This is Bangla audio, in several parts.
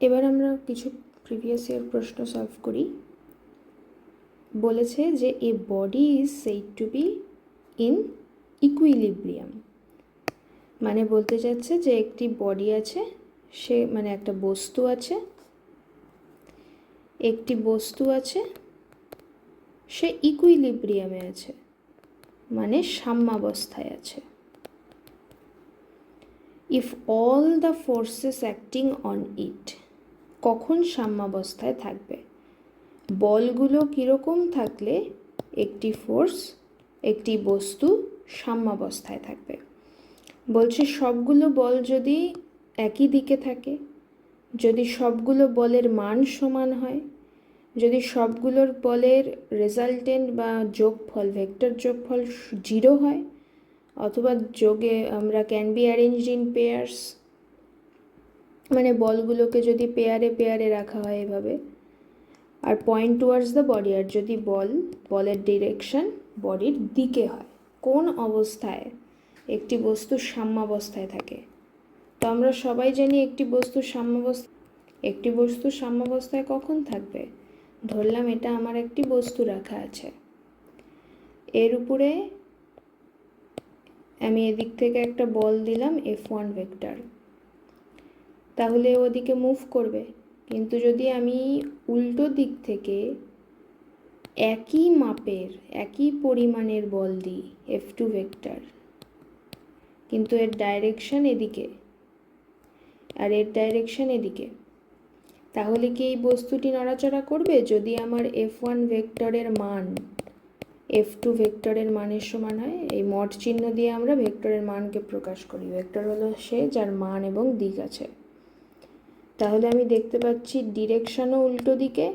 এবার আমরা কিছু প্রিভিয়াস ইয়ার প্রশ্ন সলভ করি। বলেছে যে a body is said to be in equilibrium মানে বলতে চাচ্ছে যে, একটি বডি আছে, সে মানে একটা বস্তু আছে, একটি বস্তু আছে, সে ইকুইলিব্রিয়ামে আছে মানে সাম্যাবস্থায় আছে। If all the forces acting on it কখন সাম্যাবস্থায় থাকবে? বলগুলো কীরকম থাকলে একটি ফোর্স, একটি বস্তু সাম্যাবস্থায় থাকবে? বলছে, সবগুলো বল যদি একই দিকে থাকে, যদি সবগুলো বলের মান সমান হয়, যদি সবগুলোর বলের রেজাল্টেন্ট বা যোগফল ভেক্টর যোগফল জিরো হয়, অথবা যোগে আমরা can be arrange in pairs মানে বলগুলোকে যদি পেয়ারে পেয়ারে রাখা হয় এভাবে। আর পয়েন্ট টুয়ার্ডস দ্য বডি আর যদি বল, বলের ডিরেকশন বডির দিকে হয়, কোন অবস্থায়? একটি বস্তু সাম্যাবস্থায় থাকে। তো আমরা সবাই জানি একটি বস্তু সাম্যাবস্থা, একটি বস্তু সাম্যাবস্থায় কখন থাকবে? ধরলাম এটা আমার একটি বস্তু রাখা আছে। এর উপরে আমি এদিক থেকে একটা বল দিলাম এফ ওয়ান ভেক্টর তাহলে ওদিকে মুভ করবে। কিন্তু যদি আমি উল্টো দিক থেকে একই মাপের, একই পরিমাণের বল দিই এফ টু ভেক্টর কিন্তু এর ডাইরেকশন এদিকে আর এর ডাইরেকশন এদিকে, তাহলে কি এই বস্তুটি নড়াচড়া করবে? যদি আমার এফ ওয়ান ভেক্টরের মান এফ টু ভেক্টরের মানের সমান হয়, এই মড চিহ্ন দিয়ে আমরা ভেক্টরের মানকে প্রকাশ করি। ভেক্টর হলো সে যার মান এবং দিক আছে। তাহলে আমি দেখতে পাচ্ছি ডিরেকশানও উল্টো দিকে,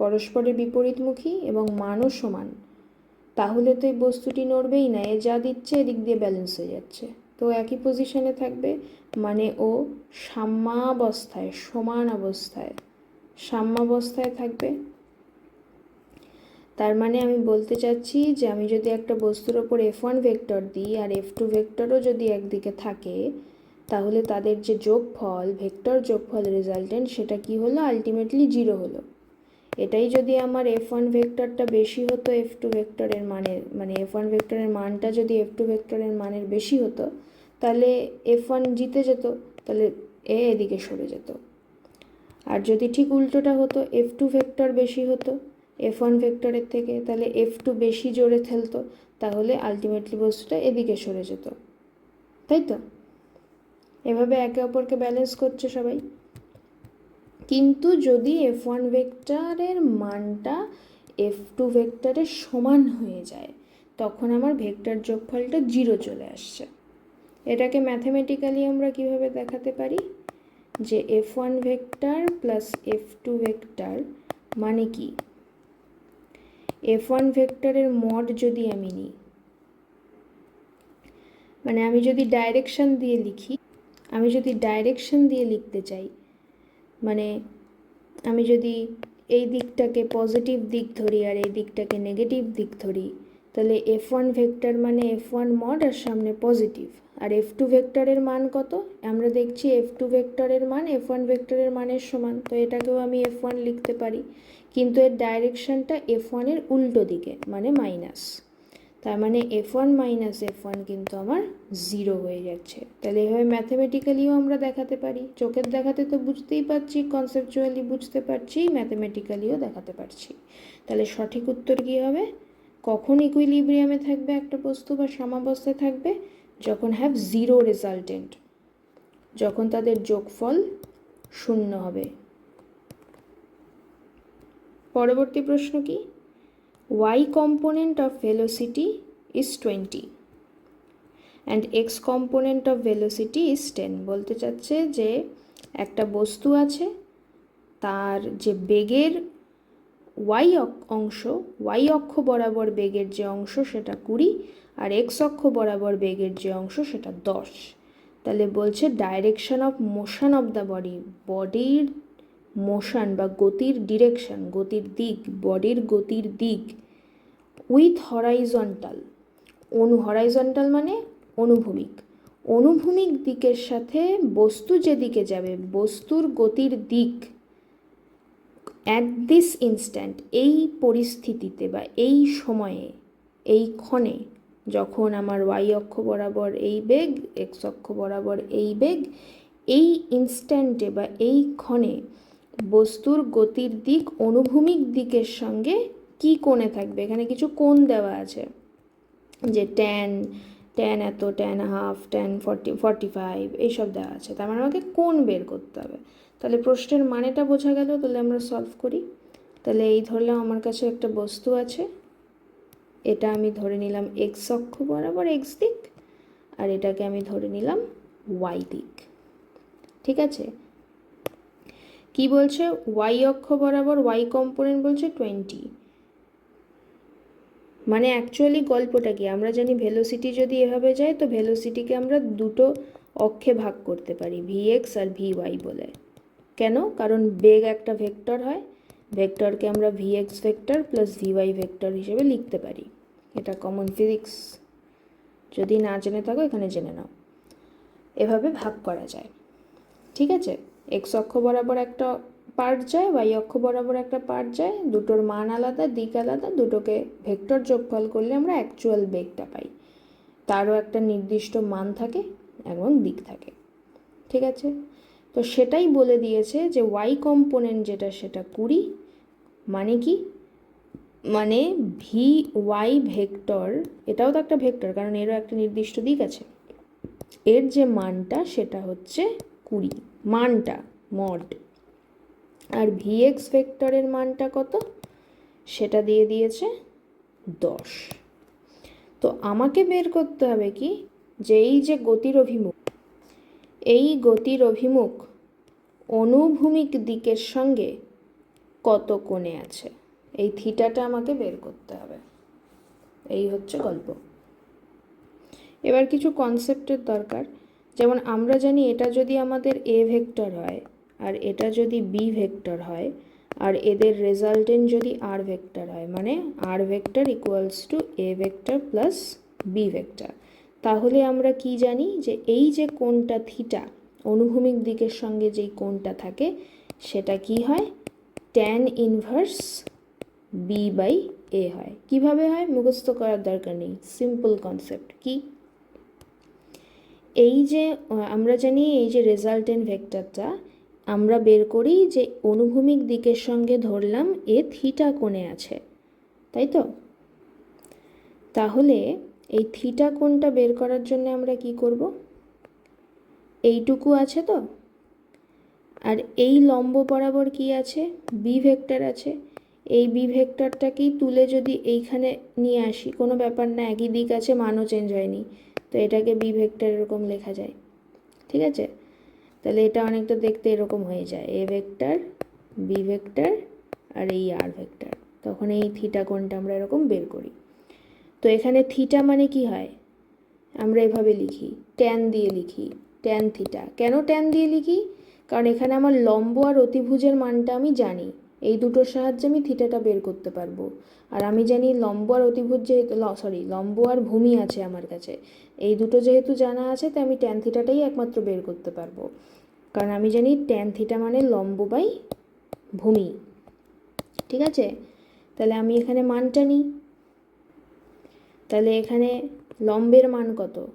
পরস্পরের বিপরীতমুখী এবং মানও সমান। তাহলে তো এই বস্তুটি নড়বেই না, এ যা দিচ্ছে এদিক দিয়ে ব্যালেন্স হয়ে যাচ্ছে। তো একই পজিশনে থাকবে মানে ও সাম্যাবস্থায়, সমান অবস্থায়, সাম্যাবস্থায় থাকবে। তার মানে আমি বলতে চাচ্ছি যে আমি যদি একটা বস্তুর ওপর এফ ওয়ান ভেক্টর দিই আর এফ টু ভেক্টরও যদি একদিকে থাকে তাহলে তাদের যে যোগফল, ভেক্টর যোগফল রেজাল্টেন্ট সেটা কি হলো? আলটিমেটলি জিরো হলো। এটাই যদি আমার এফ ওয়ান ভেক্টরটা বেশি হতো এফ টু ভেক্টরের মানের মানে এফ ওয়ান ভেক্টরের মানটা যদি এফ টু ভেক্টরের মানের বেশি হতো, তাহলে এফ ওয়ান জিতে যেত, তাহলে এ এদিকে সরে যেত। আর যদি ঠিক উল্টোটা হতো এফ টু ভেক্টর বেশি হতো এফ ওয়ান ভেক্টরের থেকে, তাহলে এফ টু বেশি জোরে ঠেলতো তাহলে আলটিমেটলি বস্তুটা এদিকে সরে যেত। তাই তো? এভাবে একে অপরকে ব্যালেন্স করছে সবাই। কিন্তু যদি এফ ওয়ান ভেক্টরের মানটা এফ টু ভেক্টরের সমান হয়ে যায়, তখন আমার ভেক্টর যোগফলটা জিরো চলে আসছে। এটাকে ম্যাথামেটিক্যালি আমরা কীভাবে দেখাতে পারি? যে F one vector plus F two vector মানে কি? এফ ওয়ান ভেক্টরের মড যদি আমি নিই মানে আমি যদি ডাইরেকশন দিয়ে লিখি আমি যদি ডাইরেকশন দিয়ে লিখতে চাই মানে আমি যদি এই দিকটাকে পজিটিভ দিক ধরি আর এই দিকটাকে নেগেটিভ দিক ধরি, তাহলে এফ ওয়ান ভেক্টর মানে এফ ওয়ান মড আর সামনে পজিটিভ আর এফ টু ভেক্টরের মান কত? আমরা দেখছি এফ টু ভেক্টরের মান এফ ওয়ান ভেক্টরের মানের সমান, তো এটাকেও আমি এফ ওয়ান লিখতে পারি, কিন্তু এর ডাইরেকশনটা এফ ওয়ানের উল্টো দিকে মানে মাইনাস তার মানে F one minus F one কিন্তু আমার জিরো হয়ে যাচ্ছে। তাহলে এভাবে ম্যাথামেটিক্যালিও আমরা দেখাতে পারি। চোখের দেখাতে তো বুঝতেই পারছি কনসেপচুয়ালি বুঝতে পারছি ম্যাথামেটিক্যালিও দেখাতে পারছি। তাহলে সঠিক উত্তর কী হবে? কখন ইকুইলিব্রিয়ামে থাকবে একটা বস্তু বা সামাবস্থায় থাকবে? যখন হ্যাভ জিরো রেজাল্টেন্ট যখন তাদের যোগফল শূন্য হবে। পরবর্তী প্রশ্ন কি? Y component of velocity is 20 and x component of velocity is 10 বলতে চাচ্ছে যে একটা বস্তু আছে, তার যে বেগের y অংশ, y অক্ষ বরাবর বেগের যে অংশ সেটা কুড়ি, আর এক্স অক্ষ বরাবর বেগের যে অংশ সেটা দশ। তাহলে বলছে direction of motion of the body বডির মোশন বা গতির ডিরেকশন গতির দিক বডির গতির দিক উইথ হরাইজন্টাল অনু হরাইজন্টাল মানে অনুভূমিক। অনুভূমিক দিকের সাথে বস্তু যেদিকে যাবে, বস্তুর গতির দিক অ্যাট দিস ইনস্ট্যান্ট এই পরিস্থিতিতে বা এই সময়ে, এই ক্ষণে, যখন আমার ওয়াই অক্ষ বরাবর এই বেগ এক্স অক্ষ বরাবর এই বেগ, এই ইনস্ট্যান্টে বা এই ক্ষণে বস্তুর গতির দিক অনুভূমিক দিকের সঙ্গে কি কোণে থাকবে? এখানে কিছু কোণ দেওয়া আছে। যে ট্যান ট্যান এত tan half tan forty forty five এইসব দেওয়া আছে। তার মানে আমাকে কোণ বের করতে হবে। তাহলে প্রশ্নের মানেটা বোঝা গেল, তাহলে আমরা সলভ করি। তাহলে এই ধরলাম আমার কাছে একটা বস্তু আছে। এটা আমি ধরে নিলাম এক্স অক্ষ বরাবর এক্স দিক, আর এটাকে আমি ধরে নিলাম ওয়াই দিক। ঠিক আছে? কি বলছে? ওয়াই অক্ষ বরাবর ওয়াই কম্পোনেন্ট বলছে টোয়েন্টি মানে অ্যাকচুয়ালি গল্পটা কি? আমরা জানি ভেলোসিটি যদি এভাবে যায়, তো ভেলোসিটিকে আমরা দুটো অক্ষে ভাগ করতে পারি ভি এক্স আর ভি ওয়াই বলে। কেন? কারণ বেগ একটা ভেক্টর হয় ভেক্টরকে আমরা V X vector plus V Y vector হিসেবে লিখতে পারি। এটা কমন ফিজিক্স যদি না জেনে থাকো, এখানে জেনে নাও। এভাবে ভাগ করা যায়। ঠিক আছে? এক্স অক্ষ বরাবর একটা পার্ট যায় ওয়াই অক্ষ বরাবর একটা পার্ট যায়, দুটোর মান আলাদা, দিক আলাদা, দুটোকে ভেক্টর যোগফল করলে আমরা অ্যাকচুয়াল বেগটা পাই। তারও একটা নির্দিষ্ট মান থাকে এবং দিক থাকে। ঠিক আছে? তো সেটাই বলে দিয়েছে যে ওয়াই কম্পোনেন্ট যেটা সেটা কুড়ি মানে কি? মানে ভি ওয়াই ভেক্টর এটাও তো একটা ভেক্টর কারণ এরও একটা নির্দিষ্ট দিক আছে। এর যে মানটা সেটা হচ্ছে কুড়ি, মানটা মড। আর ভিএক্স ভেক্টরের মানটা কত? সেটা দিয়ে দিয়েছে দশ। তো আমাকে বের করতে হবে কি? যে এই যে গতির অভিমুখ, এই গতির অভিমুখ অনুভূমিক দিকের সঙ্গে কত কোণে আছে? এই থিটাটা আমাকে বের করতে হবে। এই হচ্ছে গল্প। এবার কিছু কনসেপ্টের দরকার। যেমন আমরা জানি এটা যদি আমাদের এ ভেক্টর হয় আর এটা যদি বি ভেক্টর হয়, আর এদের রেজাল্টেন্ট যদি আর ভেক্টর হয় মানে R vector equals to A vector plus B vector. তাহলে আমরা কি জানি যে এই যে কোণটা থিটা অনুভূমিক দিকের সঙ্গে যেই কোণটা থাকে, সেটা কি হয়? Tan inverse B by A হয়। কীভাবে হয়? মুখস্থ করার দরকার নেই। সিম্পল কনসেপ্ট কি? এই যে আমরা জানি এই যে রেজাল্টেন্ট ভেক্টরটা আমরা বের করি যে অনুভূমিক দিকের সঙ্গে ধরলাম এ থিটা কোণে আছে, তাই তো? তাহলে এই থিটা কোণটা বের করার জন্য আমরা কি করব? এইটুকু আছে তো? আর এই লম্ব বরাবর কি আছে? বি ভেক্টর আছে। এই বি ভেক্টরটাকেই তুলে যদি এইখানে নিয়ে আসি, কোনো ব্যাপার না, একই দিক আছে, মানও চেঞ্জ হয়নি। তো এটাকে বি ভেক্টর এরকম লেখা যায়। ঠিক আছে? তাহলে এটা অনেকটা দেখতে এরকম হয়ে যায়। এ ভেক্টর বি ভেক্টর আর এই আর ভেক্টর তখন এই থিটা কোণটা আমরা এরকম বের করি। তো এখানে থিটা মানে কি হয়? আমরা এভাবে লিখি। ট্যান দিয়ে লিখি। ট্যান থিটা কেন ট্যান দিয়ে লিখি? কারণ এখানে আমার লম্ব আর অতিভুজের মানটা আমি জানি। এই দুটোর সাহায্যে আমি থিটাটা বের করতে পারব। আর আমি জানি লম্ব আর অতিভুজ যেহেতু সরি লম্ব আর ভূমি আছে আমার কাছে। এই দুটো যেহেতু জানা আছে, তাই আমি ট্যান থিটাটাই একমাত্র বের করতে পারব। কারণ আমি জানি ট্যান থিটা মানে লম্ব বাই ভূমি। ঠিক আছে? তাহলে আমি এখানে মানটা নিই। তাহলে এখানে লম্বের মান কত?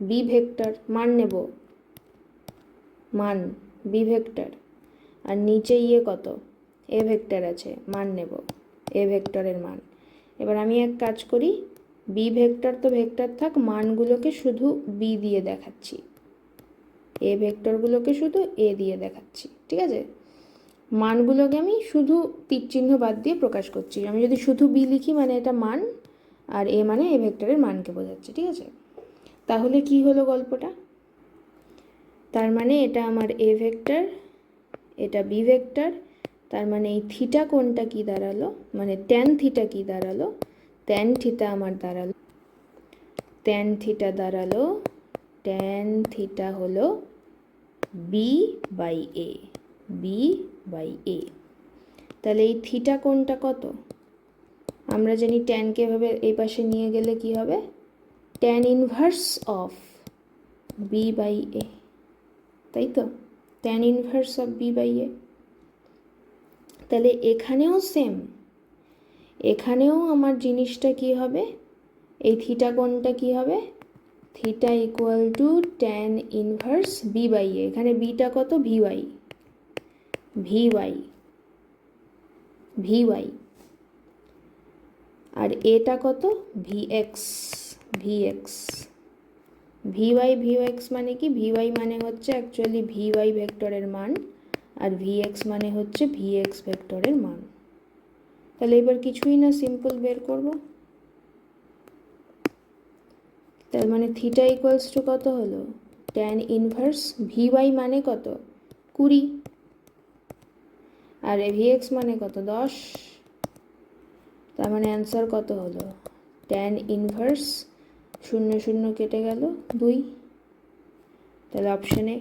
বি ভেক্টর, মান নেব। মান বি ভেক্টর। আর নিচে ইয়ে কত? এ ভেক্টর আছে, মান নেব, এ ভেক্টরের মান। এবার আমি এক কাজ করি, বি ভেক্টর তো ভেক্টর থাক, মানগুলোকে শুধু বি দিয়ে দেখাচ্ছি। এ ভেক্টরগুলোকে শুধু এ দিয়ে দেখাচ্ছি, ঠিক আছে? মানগুলোকে আমি শুধু তীর চিহ্ন বাদ দিয়ে প্রকাশ করছি। আমি যদি শুধু বি লিখি মানে এটা মান, আর এ মানে এ ভেক্টরের মানকে বোঝাচ্ছে, ঠিক আছে? তাহলে কি হলো গল্পটা? তার মানে এটা আমার এ ভেক্টর, এটা বি ভেক্টর তার মানে এই থিটা কোনটা কি দাঁড়াল? মানে ট্যান থিটা কি দাঁড়াল? ট্যান থিটা আমার দাঁড়াল। ট্যান থিটা দাঁড়াল ট্যান থিটা হলো B by A B by A তাহলে এই থিটা কোনটা কত? আমরা জানি ট্যানকে এভাবে এই পাশে নিয়ে গেলে কি হবে? Tan inverse of B by A তাই তো? Tan inverse of B by A তাহলে এখানেও সেম এখানেও আমার জিনিসটা কি হবে? এই থিটা কোণটা কি হবে? Theta equal to tan inverse B by A এখানে বিটা কত? V Y V Y V Y আর এটা কত? V X V X V Y V X মানে কি? ভি ওয়াই মানে হচ্ছে অ্যাকচুয়ালি ভি ওয়াই ভেক্টরের মান। আর ভি এক্স মানে হচ্ছে ভি এক্স ভেক্টরের মান। তাহলে এবার কিছুই না সিম্পল বের করব। তার মানে থিটা ইকুয়ালস টু কত হলো? ট্যান ইনভার্স ভি ওয়াই মানে কত? কুড়ি। আর ভি এক্স মানে কত? দশ। তার মানে অ্যান্সার কত হলো? ট্যান ইনভার্স শূন্য শূন্য কেটে গেল দুই। তাহলে অপশানে